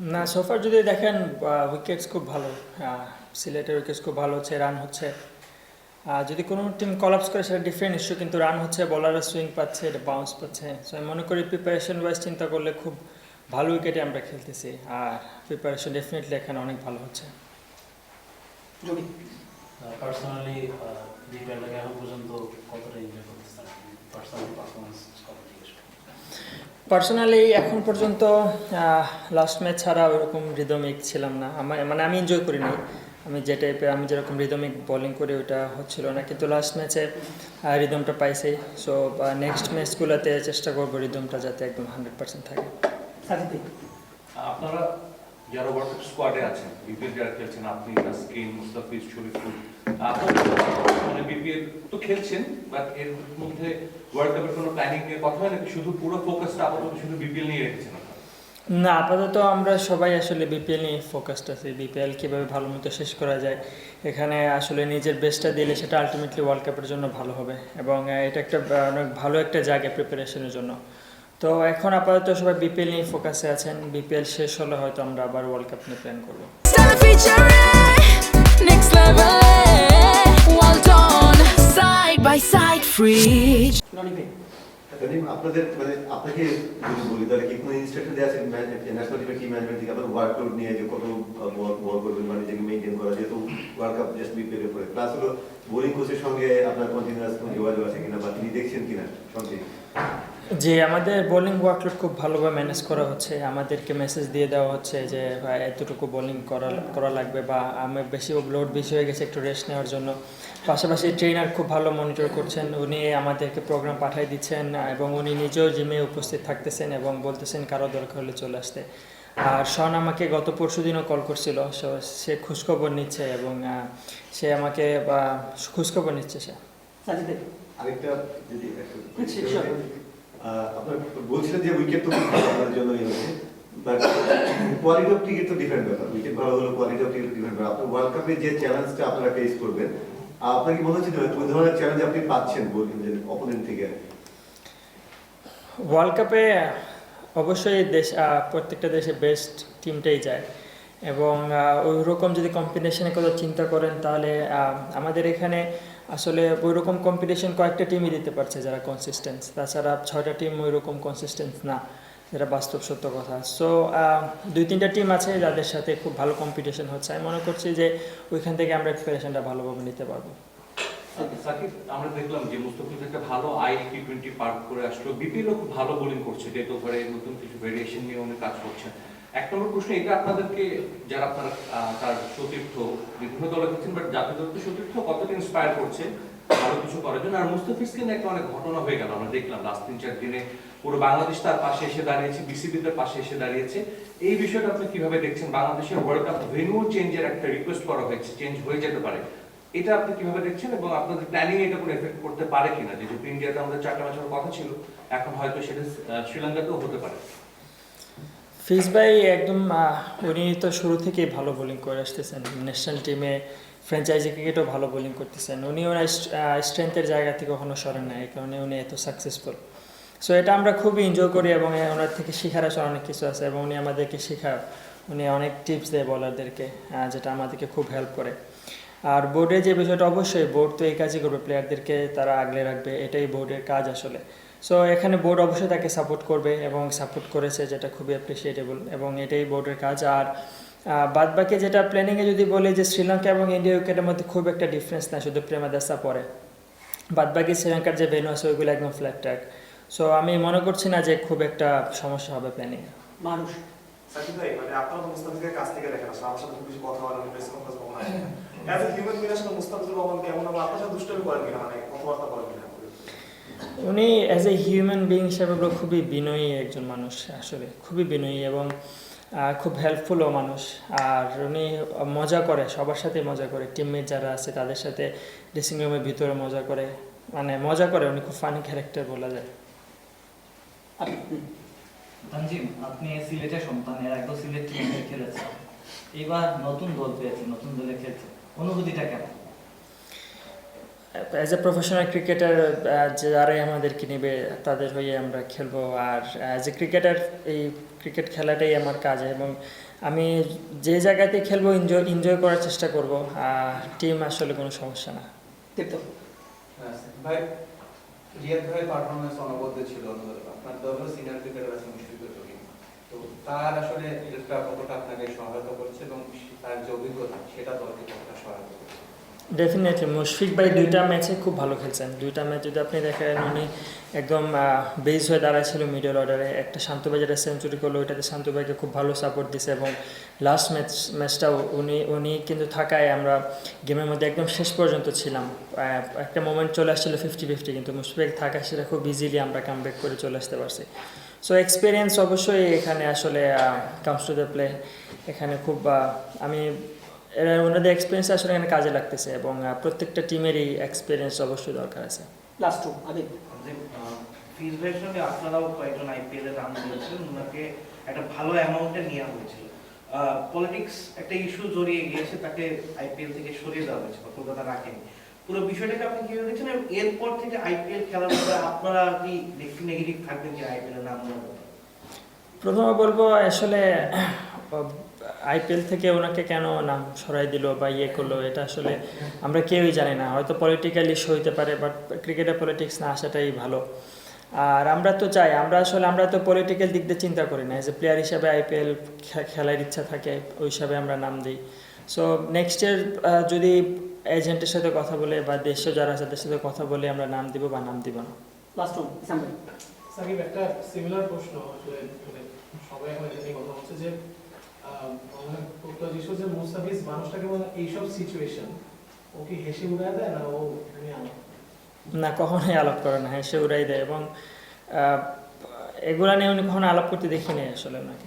না সোফার যদি দেখেন উইকেটস খুব ভালো সিলেটের উইকেটস খুব ভালো হচ্ছে রান হচ্ছে। আর যদি কোনো টিম কলাপস করে সেটা ডিফারেন্ট ইস্যু কিন্তু রান হচ্ছে বলাররা সুইং পাচ্ছে এটা বাউন্স পাচ্ছে। সো আমি মনে করি প্রিপারেশন ওয়াইজ চিন্তা করলে খুব ভালো উইকেটে আমরা খেলতেছি আর প্রিপারেশন ডেফিনেটলি এখানে অনেক ভালো হচ্ছে। পার্সোনালি এখন পর্যন্ত কতটা এনজয় করতেছেন? Personally performance. পার্সোনালি এখন পর্যন্ত লাস্ট ম্যাচ ছাড়া ওরকম রিদমিক ছিলাম না। আমার মানে আমি এনজয় করি নাই আমি যে টাইপের আমি যেরকম রিদমিক বোলিং করি ওটা হচ্ছিল না। কিন্তু লাস্ট ম্যাচে রিদমটা পাইছি। সো নেক্সট ম্যাচগুলোতে চেষ্টা করব রিদমটা যাতে একদম হান্ড্রেড পার্সেন্ট থাকে। আপনারা যারা স্কোয়াডে আছেন বিপিএল যারা খেলছেন আপনি মুস্তাফিজ শরীফুল মানে বিপিএল তো খেলছেন বাট এর মধ্যে ওয়ার্ল্ড কাপের কোনো প্ল্যানিং নিয়ে কথা হয় নাকি শুধু পুরো ফোকাসটা আপাতত শুধু বিপিএল নিয়ে রেখেছেন না আপাতত আমরা সবাই আসলে বিপিএল নিয়ে ফোকাসড আছি। বিপিএল কীভাবে ভালো মতো শেষ করা যায় এখানে আসলে নিজের বেস্টটা দিলে সেটা আলটিমেটলি ওয়ার্ল্ড কাপের জন্য ভালো হবে। এবং এটা একটা অনেক ভালো একটা জায়গা প্রিপারেশনের জন্য। তো এখন আপাতত সবাই বিপিএল নিয়ে ফোকাসে আছেন। বিপিএল শেষ হলে হয়তো আমরা আবার ওয়ার্ল্ড কাপ নিয়ে প্ল্যান করব। ভাই তানিম, আপনাদের মানে আপনাকে যদি বলি তাহলে কি কোনো ইনস্ট্রাকশন দেওয়া আছে ন্যাশনাল টিমের টিম ম্যানেজমেন্ট থেকে আপনার ওয়ার্কলোড নিয়ে যে কত বল বল করবেন মানে মেনটেন করা যেহেতু ওয়ার্ল্ড কাপ জাস্ট বিপিএল এর পরে। প্লাস হলো বোলিং কোচের সঙ্গে আপনার কন্টিনিউয়াস কোনো যোগাযোগ আছে কিনা বা তিনি দেখছেন কিনা সঙ্গে? যে আমাদের বোলিং ওয়ার্কলোড খুব ভালোভাবে ম্যানেজ করা হচ্ছে আমাদেরকে মেসেজ দিয়ে দেওয়া হচ্ছে যে ভাই এতটুকু বোলিং করা করা লাগবে বা আমি বেশি লোড বেশি হয়ে গেছে একটু রেস্ট নেওয়ার জন্য। পাশাপাশি ট্রেনার খুব ভালো মনিটর করছেন উনি আমাদেরকে প্রোগ্রাম পাঠিয়ে দিচ্ছেন এবং উনি নিজেও জিমে উপস্থিত থাকতেছেন এবং বলতেছেন কারও দরকার হলে চলে আসতে। আর শন আমাকে গত পরশু দিনও কল করছিল সে খোঁজখবর নিচ্ছে এবং সে আমাকে বা খোঁজখবর নিচ্ছে সে। আরেকটা যদি জি, আপনার বলছিলেন যে উইকেট তো আপনার জন্য কোয়ালিটি অফ তো ব্যাপার। উইকেট ভালো হলো কোয়ালিটি অফ ব্যাপার। আপনার ওয়ার্ল্ড কাপে যে চ্যালেঞ্জটা আপনারা ফেস করবেন, আপনার কি মনে হচ্ছে ধরনের চ্যালেঞ্জ আপনি পাচ্ছেন যে অপোনেন্ট থেকে? ওয়ার্ল্ড কাপে অবশ্যই দেশ প্রত্যেকটা দেশে বেস্ট টিমটাই যায়। এবং ওই রকম যদি কম্পিটিশনের কথা চিন্তা করেন, তাহলে আমাদের এখানে আসলে ওই রকম কম্পিটিশন কয়েকটা টিমই দিতে পারছে যারা কনসিস্টেন্স তাছাড়া ছয়টা টিম ওই রকম কনসিস্টেন্স না, যেটা বাস্তব সত্য কথা। সো দুই তিনটা টিম আছে যাদের সাথে খুব ভালো কম্পিটিশন হচ্ছে। আমি মনে করছি যে ওইখান থেকে আমরা প্রিপারেশনটা ভালোভাবে নিতে পারব। সাকিব, আমরা দেখলাম যে মুস্তাফিজ একটা ভালো আই টি টোয়েন্টি পার করে আসলো। বিপিএলও খুব ভালো বোলিং করছে ডেট ওভারে নতুন কিছু ভেরিয়েশন নিয়ে উনি কাজ করছেন। এক নম্বর প্রশ্ন এটা আপনাদেরকে, যারা আপনারা তার সতীর্থ, বিভিন্ন দলে বাট জাতীয় সতীর্থ কতটা ইন্সপায়ার করছে কিছু করার জন্য। আর মুস্তাফিজকে নিয়ে একটা অনেক ঘটনা হয়ে গেল, আমরা দেখলাম লাস্ট তিন চার দিনে। পুরো বাংলাদেশ তার পাশে এসে দাঁড়িয়েছে পাশে এসে দাঁড়িয়েছে। এই বিষয়টা আপনি কীভাবে দেখছেন? বাংলাদেশের ওয়ার্ল্ড কাপ ভেন্যু চেঞ্জের একটা রিকোয়েস্ট করা হয়েছে চেঞ্জ হয়ে যেতে পারে। এটা আপনি কীভাবে দেখছেন এবং আপনাদের প্ল্যানিং এটা কোনো এফেক্ট করতে পারে কিনা? যেহেতু ইন্ডিয়াতে আমাদের চারটা ম্যাচ কথা ছিল, এখন হয়তো সেটা শ্রীলঙ্কাতেও হতে পারে। ফিজ ভাই একদম উনি তো শুরু থেকেই ভালো বোলিং করে আসতেছেন। ন্যাশনাল টিমে ফ্র্যাঞ্চাইজি ক্রিকেটও ভালো বোলিং করতেছেন। উনি ওনার স্ট্রেংথের জায়গা থেকে কখনো সরেন না এই কারণে উনি এত সাকসেসফুল সো এটা আমরা খুবই এনজয় করি এবং ওনার থেকে শেখার আসলে অনেক কিছু আছে এবং উনি আমাদেরকে শেখায় উনি অনেক টিপস দেয় বলারদেরকে যেটা আমাদেরকে খুব হেল্প করে। আর বোর্ডের যে বিষয়টা অবশ্যই বোর্ড তো এই কাজই করবে প্লেয়ারদেরকে তারা আগলে রাখবে, এটাই বোর্ডের কাজ আসলে। সো এখানে বোর্ড অবশ্যই তাকে সাপোর্ট করবে এবং সাপোর্ট করেছে যেটা খুবই অ্যাপ্রিসিয়েটেবল এবং এটাই বোর্ডের কাজ। আর বাদ বাকি যেটা প্ল্যানিংয়ে যদি বলি যে শ্রীলঙ্কা এবং ইন্ডিয়া উইকেটের মধ্যে খুব একটা ডিফারেন্স না শুধু প্রেমাদাসা পরে। বাদ বাকি শ্রীলঙ্কার যে ভেনু আছে ওইগুলো একদম ফ্ল্যাট ট্র্যাক সো আমি মনে করছি না যে খুব একটা সমস্যা হবে প্ল্যানিং মানুষ। সাকিব ভাই মানে আপনারা তো মুস্তাফিজের কাছ থেকে দেখেন আসলে আমার সাথে বেশি কথা বলেন প্রেস কনফারেন্স কখন আসে অ্যাজ এ হিউম্যান বিং আসলে মুস্তাফিজুর রহমান কেমন? আপনার সাথে দুষ্টমি করেন কিনা? মানে কথাবার্তা করেন কিনা? উনি অ্যাজ এ হিউম্যান বিং হিসাবে খুবই বিনয়ী একজন মানুষ আসলে, খুবই বিনয়ী এবং খুব হেল্পফুলও মানুষ। আর উনি মজা করে, সবার সাথে মজা করে। টিমমেট যারা আছে তাদের সাথে ড্রেসিং রুমের ভিতরে মজা করে। মানে মজা করে, উনি খুব ফানি ক্যারেক্টার বলা যায়। তানজিম, আপনি সিলেটের সন্তান, এর আগেও সিলেট টিমে খেলেছেন এবার নতুন দল পেয়েছেন নতুন দলে খেলছেন অনুভূতিটা কেমন? অ্যাজ এ প্রফেশনাল ক্রিকেটার যারাই আমাদেরকে নেবে তাদের হয়ে আমরা খেলব। আর অ্যাজ এ ক্রিকেটার এই ক্রিকেট খেলাটাই আমার কাজ। এবং আমি যে জায়গাতে খেলব এনজয় এনজয় করার চেষ্টা করব। টিম আসলে কোনো সমস্যা না। দীপ্ত ভাই রিয়াদ ভাইয়ের পারফরমেন্স অনবদ্য ছিল আপনার দলও সিনিয়র ক্রিকেটার আছে মুশফিকুর রহিম তো তার আসলে এটা কতটা আপনাকে সহায়তা করছে এবং তার যে অভিজ্ঞতা সেটা দলকে কতটা সহায়তা করছে। ডেফিনেটলি মুশফিক ভাই দুইটা ম্যাচে খুব ভালো খেলছেন। দুইটা ম্যাচ যদি আপনি দেখেন, উনি একদম বেস হয়ে দাঁড়াইছিল মিডল অর্ডারে একটা শান্ত ভাই যেটা সেঞ্চুরি করল, ওইটাতে শান্ত ভাইকে খুব ভালো সাপোর্ট দিছে এবং লাস্ট ম্যাচ ম্যাচটাও উনি উনি কিন্তু থাকায় আমরা গেমের মধ্যে একদম শেষ পর্যন্ত ছিলাম। একটা মোমেন্ট চলে আসছিল ফিফটি ফিফটি কিন্তু মুশফিক থাকায় সেটা খুব ইজিলি আমরা কাম করে চলে আসতে পারছি। সো এক্সপিরিয়েন্স অবশ্যই এখানে আসলে কামস টু দ্য প্লে এখানে খুব আমি ওনাদের এক্সপিরিয়েন্স আসলে এখানে কাজে লাগতেছে এবং প্রত্যেকটা টিমেরই এক্সপিরিয়েন্স অবশ্যই দরকার আছে। লাস্ট টু আদিত যে ফিজ ভাইয়ের সঙ্গে আপনারাও কয়েকজন আইপিএল এর নাম বলেছিলেন ওনাকে একটা ভালো অ্যামাউন্টে নেওয়া হয়েছিল। পলিটিক্স একটা ইস্যু জড়িয়ে গিয়েছে তাকে আইপিএল থেকে সরিয়ে দেওয়া হয়েছে বা কলকাতা রাখেনি। পুরো বিষয়টাকে আপনি কীভাবে দেখছেন এবং এরপর থেকে আইপিএল খেলার ব্যাপারে আপনারা কি নেগেটিভ থাকবেন যে আইপিএল এর নাম প্রথমে বলব আসলে আইপিএল থেকে ওনাকে কেন নাম সরাই দিল বা ইয়ে করল? এটা আসলে আমরা কেউই জানি না। হয়তো পলিটিক্যাল ইস্যু হইতে পারে বাট ক্রিকেটে পলিটিক্স না আসাটাই ভালো। আর আমরা তো চাই আমরা আসলে আমরা তো পলিটিক্যাল দিক দিয়ে চিন্তা করি না। এজ এ প্লেয়ার হিসাবে আইপিএল খেলার ইচ্ছা থাকে ওই হিসাবে আমরা নাম দিই। সো নেক্সট ইয়ার যদি এজেন্টের সাথে কথা বলে বা দেশে যারা আছে তাদের সাথে কথা বলে আমরা নাম দিব বা নাম দিব না। লাস্ট সাকিব একটা সিমিলার প্রশ্ন আসলে মানে সবাই এখন এটা নিয়ে কথা হচ্ছে যে এইসব সিচুয়েশন হেসে উড়ায় দেয় না ও না, কখনোই আলাপ করে না, হেসে উড়াই দেয় এবং এগুলা নিয়ে উনি কখনো আলাপ করতে দেখিনি আসলে ওনাকে।